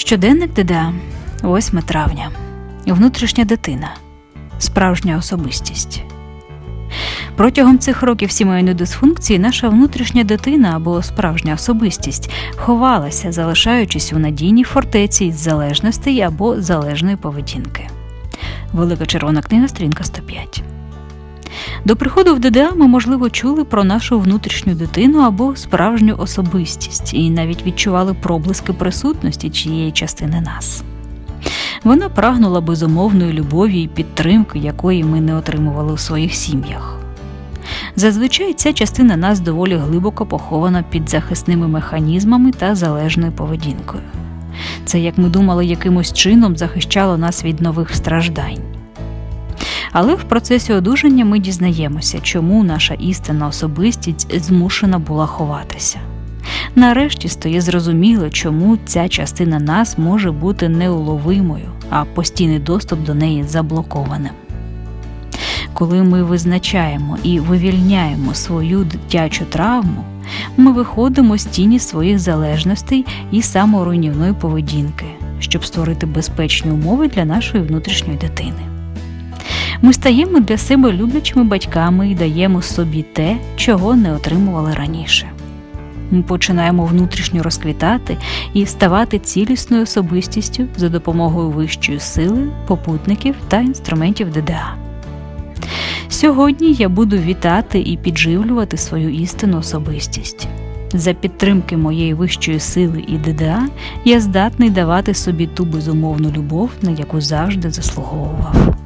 Щоденник ДДА, 8 травня. Внутрішня дитина. Справжня особистість. Протягом цих років сімейної дисфункції наша внутрішня дитина або справжня особистість ховалася, залишаючись у надійній фортеці із залежностей або залежної поведінки. Велика червона книга, сторінка 105. До приходу в ДДА ми, можливо, чули про нашу внутрішню дитину або справжню особистість і навіть відчували проблиски присутності чиєї частини нас. Вона прагнула безумовної любові і підтримки, якої ми не отримували у своїх сім'ях. Зазвичай ця частина нас доволі глибоко похована під захисними механізмами та залежною поведінкою. Це, як ми думали, якимось чином захищало нас від нових страждань. Але в процесі одужання ми дізнаємося, чому наша істинна особистість змушена була ховатися. Нарешті стає зрозуміло, чому ця частина нас може бути неуловимою, а постійний доступ до неї заблокованим. Коли ми визначаємо і вивільняємо свою дитячу травму, ми виходимо з тіні своїх залежностей і саморуйнівної поведінки, щоб створити безпечні умови для нашої внутрішньої дитини. Ми стаємо для себе люблячими батьками і даємо собі те, чого не отримували раніше. Ми починаємо внутрішньо розквітати і ставати цілісною особистістю за допомогою вищої сили, попутників та інструментів ДДА. Сьогодні я буду вітати і підживлювати свою істинну особистість. За підтримки моєї вищої сили і ДДА я здатний давати собі ту безумовну любов, на яку завжди заслуговував.